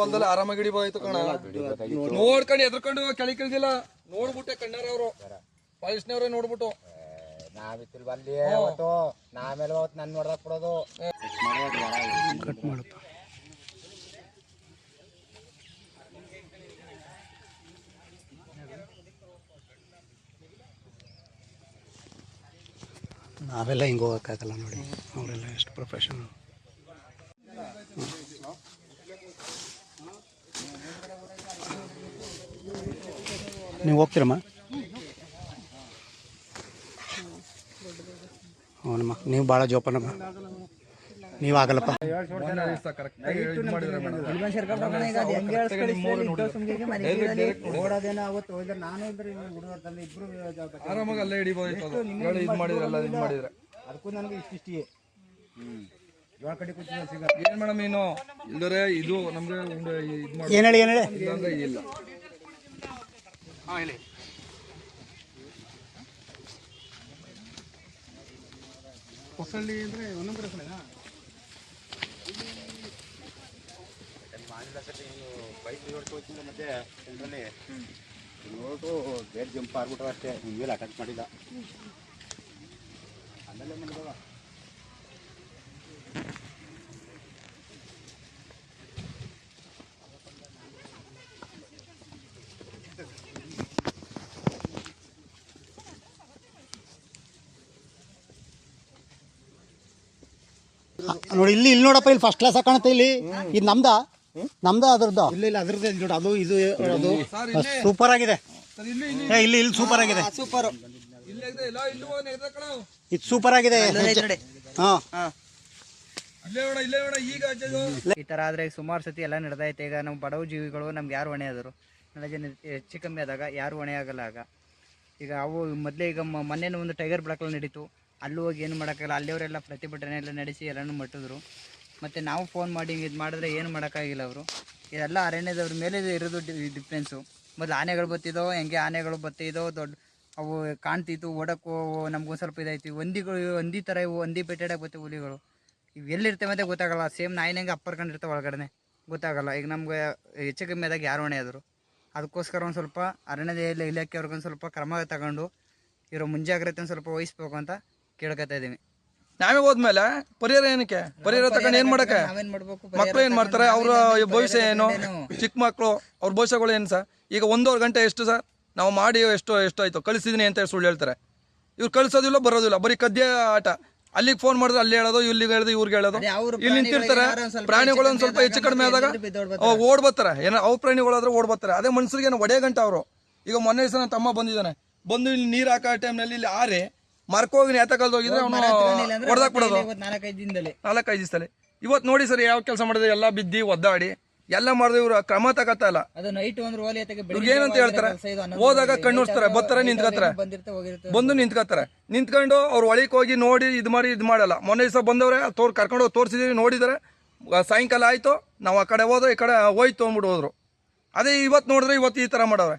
ಹೊಲದಲ್ಲಿ ಆರಾಮಾಗಿ ಹಿಡಿಬೋಯ್ತು ಕಣ. ನೋಡ್ಕೊಂಡು ಎದ್ರಕೊಂಡು ಕೆಳಗೆ ಇಳ್ದಿಲ್ಲ. ನೋಡ್ಬಿಟ್ಟೆ ಕಣ್ಣಾರ ಅವರು. ಪಾಲಿಸ್ನವ್ರೆ ನೋಡ್ಬಿಟ್ಟು. ನಾವಿತ್ತಿಲ್ ಬಲ್ಲಿ ಅವತ್ತು ನಾಮೇಲೆ ಅವತ್ತು ನನ್ ನೋಡ್ದಾಗ ಕೊಡೋದು ಕಟ್ ನಾವೆಲ್ಲ ಹಿಂಗೆ ಹೋಗೋಕ್ಕಾಗಲ್ಲ ನೋಡಿ. ಅವರೆಲ್ಲ ಎಷ್ಟು ಪ್ರೊಫೆಷನಲ್ ನೀವು ಹೋಗ್ತೀರಮ್ಮ? ಹ್ಞೂನಮ್ಮ ನೀವು ಭಾಳ ಜೋಪಾನಮ್ಮ ನೀವು ಆಗಲ್ಲಪ್ಪ. ಅದಕ್ಕೂ ನನಗೆ ಇಷ್ಟಿಷ್ಟೇ ಹ್ಮ್ ಏಳು ಕಡೆ ಕೂತಿದ್ದೆ ಸಿಗ ಏನ್ ಮೇಡಮ್ ಏನು ಇಲ್ದರೆ ಇದು ನಮ್ಗೆ ಏನು ಹೇಳಿ? ಏನು ಹೇಳಿ ಇಲ್ಲಾಂದ್ರೆ ಹೇಳಿ. ಹೊಸಳ್ಳಿ ಅಂದರೆ ಒಂದೊಂದು ಕಡೆ ಮತ್ತೆ ಸೆಂಟ್ರಲ್ಲಿ ನೋಡು ಬೇರೆ ಜಂಪ್ ಆಗ್ಬಿಟ್ರೆ ಅಷ್ಟೇ. ಹಿಂಗೆಲ್ಲ ಅಟ್ಯಾಕ್ ಮಾಡಿಲ್ಲ. ನೋಡಿ ಇಲ್ಲಿ ಇಲ್ಲಿ ನೋಡಪ್ಪ ಇಲ್ಲಿ ಫಸ್ಟ್ ಕ್ಲಾಸ್ ಕಾಣುತ್ತೆ ಇಲ್ಲಿ. ಇದು ನಮ್ದ? ನಮ್ದ ಅದ್ರದ್ದು? ಇಲ್ಲ ಇಲ್ಲ ಅದ್ರದ್ದು ನೋಡಿ ಅದು ಇದು ಅದು. ಸೂಪರ್ ಆಗಿದೆ. ಸರ್ ಇಲ್ಲಿ ಇಲ್ಲಿ. ಏ, ಇಲ್ಲಿ ಇಲ್ಲಿ ಸೂಪರ್ ಆಗಿದೆ. ಸೂಪರ್ ಇದೆ ಇಲ್ಲ ಇಲ್ಲಿ ಸೂಪರ್ ಆಗಿದೆ. ಹಾ. ಇಲ್ಲೇ ಇಲ್ಲೇ. ಈ ತರ ಆದ್ರೆ ಸುಮಾರು ಸತಿ ಎಲ್ಲ ನಡೆದೈತೆ. ಈಗ ನಮ್ಮ ಬಡವ ಜೀವಿಗಳು ನಮ್ಗೆ ಯಾರು ಹೊಣೆ ಆದರು? ಜನ ಹೆಚ್ಚು ಕಮ್ಮಿ ಆದಾಗ ಯಾರು ಹೊಣೆ ಆಗಲ್ಲ ಆಗ. ಈಗ ಅವು ಮೊದ್ಲೇ ಈಗ ಮೊನ್ನೆ ಒಂದು ಟೈಗರ್ ಬ್ಲಾಕಲ್ಲಿ ನಡೀತು. ಅಲ್ಲೂ ಹೋಗಿ ಏನು ಮಾಡೋಕ್ಕಾಗಲ್ಲ. ಅಲ್ಲಿಯವರೆಲ್ಲ ಪ್ರತಿಭಟನೆ ಎಲ್ಲ ನಡೆಸಿ ಎಲ್ಲನೂ ಮಟ್ಟಿದ್ರು. ಮತ್ತು ನಾವು ಫೋನ್ ಮಾಡಿ ಇದು ಮಾಡಿದ್ರೆ ಏನು ಮಾಡೋಕ್ಕಾಗಿಲ್ಲ ಅವರು. ಇದೆಲ್ಲ ಅರಣ್ಯದವ್ರ ಮೇಲೆ ಇರೋದು ಡಿಫ್ರೆನ್ಸು ಮೊದಲು ಆನೆಗಳು ಬತ್ತಿದೋ ಹೆಂಗೆ ಆನೆಗಳು ಬತ್ತಿದೋ ದೊಡ್ಡ ಅವು ಕಾಣ್ತಿತ್ತು, ಓಡಕ್ಕೂ ನಮಗೂ ಸ್ವಲ್ಪ ಇದಾಯ್ತು. ಒಂದಿಗಳು, ಒಂದಿ ಥರ ಇವು, ಒಂದಿ ಬೆಟ್ಟಾಡಕ್ಕೆ ಬತ್ತೆ ಹುಲಿಗಳು. ಇವು ಎಲ್ಲಿರ್ತವೆ ಅಂತ ಗೊತ್ತಾಗಲ್ಲ. ಸೇಮ್ ನಾಯಿನಂಗೆ ಅಪ್ಪರ್ಕೊಂಡಿರ್ತವೆ ಒಳಗಡೆ ಗೊತ್ತಾಗಲ್ಲ. ಈಗ ನಮ್ಗೆ ಹೆಚ್ಚು ಕಮ್ಮಿ ಆದಾಗ ಯಾರು ಹೊಣೆ ಆದರು. ಅದಕ್ಕೋಸ್ಕರ ಒಂದು ಸ್ವಲ್ಪ ಅರಣ್ಯದ ಇಲ- ಇಲಾಖೆಯವ್ರಿಗೊಂದು ಸ್ವಲ್ಪ ಕ್ರಮ ತಗೊಂಡು ಇರೋ ಮುಂಜಾಗ್ರತೆ ಸ್ವಲ್ಪ ವಹಿಸ್ಬೇಕು ಅಂತ ಕೇಳ್ಕೊತಾ ಇದ್ದೀವಿ. ನಾವೇ ಹೋದ್ಮೇಲೆ ಪರಿಹಾರ ಏನಕ್ಕೆ? ಪರಿಹಾರ ತಗೊಂಡು ಏನ್ ಮಾಡಕ್ಕೆ? ನಾವೇನ್ ಮಾಡ್ಬೇಕು? ಮಕ್ಳು ಏನ್ ಮಾಡ್ತಾರೆ? ಅವ್ರ ಭವಿಷ್ಯ ಏನು? ಚಿಕ್ಕ ಮಕ್ಕಳು ಅವ್ರ ಭವಿಷ್ಯಗಳು ಏನು ಸರ್? ಈಗ ಒಂದೂವರೆ ಗಂಟೆ ಎಷ್ಟು ಸರ್? ನಾವು ಮಾಡಿ ಎಷ್ಟು ಎಷ್ಟು ಆಯ್ತು ಕಳಿಸಿದೀನಿ ಅಂತ ಸುಳ್ಳು ಹೇಳ್ತಾರೆ. ಇವ್ರು ಕಳಿಸೋದಿಲ್ಲ ಬರೋದಿಲ್ಲ. ಬರೀ ಕದ್ಯ ಆಟ. ಅಲ್ಲಿಗೆ ಫೋನ್ ಮಾಡಿದ್ರೆ ಅಲ್ಲಿ ಹೇಳೋದು ಇಲ್ಲಿಗೆ ಹೇಳೋದು ಇವ್ರಿಗೆ ಹೇಳೋದು. ಇಲ್ಲಿ ನಿಂತಿರ್ತಾರೆ. ಪ್ರಾಣಿಗಳು ಒಂದ್ ಸ್ವಲ್ಪ ಹೆಚ್ಚು ಕಡಿಮೆ ಆದಾಗ ಓಡ್ ಬರ್ತಾರೆ. ಏನೋ ಅವ್ ಪ್ರಾಣಿಗಳಾದ್ರೆ ಓಡ್ ಬರ್ತಾರೆ. ಅದೇ ಮನುಷ್ಯರಿಗೆ ಏನೋ ಒಡೆ ಗಂಟೆ ಅವರು. ಈಗ ಮೊನ್ನೆ ದಿವಸ ನನ್ನ ತಮ್ಮ ಬಂದಿದ್ದಾನೆ. ಬಂದು ಇಲ್ಲಿ ನೀರು ಹಾಕೋ ಟೈಮ್ನಲ್ಲಿ ಇಲ್ಲಿ ಆರೆ. ಮರ್ಕೋಗಿ ನೇತಕಲ್ದು ಹೋಗಿದ್ರೆ ಅವನು ಹೊಡೆದಾಕ್ ಬಿಡೋದು. ನಾಲ್ಕೈದು ದಿನದಲ್ಲಿ. ನಾಲ್ಕೈದು ದಿವಸದಲ್ಲಿ. ಇವತ್ತು ನೋಡಿ ಸರ್ ಯಾವ ಕೆಲಸ ಮಾಡಿದ್ರೆ ಎಲ್ಲ ಬಿದ್ದಿ ಒದ್ದಾಡಿ ಎಲ್ಲ ಮಾಡಿದ್ರೆ ಇವ್ರು ಕ್ರಮ ತಗತ್ತಲ್ಲ ಇವ್ರಿಗೆ ಏನಂತ ಹೇಳ್ತಾರೆ? ಹೋದಾಗ ಕಣ್ಣುರ್ಸ್ತಾರೆ ಬರ್ತಾರೆ ನಿಂತ್ಕತ್ತಾರೆ ಬಂದು ನಿಂತ್ಕತ್ತಾರೆ ನಿಂತ್ಕೊಂಡು ಅವ್ರು ಒಳಗೆ ಹೋಗಿ ನೋಡಿ ಇದು ಮಾಡಿ ಇದು ಮಾಡಲ್ಲ. ಮೊನ್ನೆ ದಿವಸ ಬಂದವ್ರೆ ತೋರ್ ಕರ್ಕೊಂಡು ಹೋಗಿ ತೋರಿಸಿದೀವಿ ನೋಡಿದರೆ. ಸಾಯಂಕಾಲ ಆಯ್ತು ನಾವು ಆ ಕಡೆ ಹೋದ್ರೆ ಈ ಕಡೆ ಹೋಯ್ತು ಅಂದ್ಬಿಟ್ಟು ಹೋದ್ರು. ಅದೇ ಇವತ್ತು ನೋಡಿದ್ರೆ ಇವತ್ತು ಈ ಥರ ಮಾಡವ್ರೆ.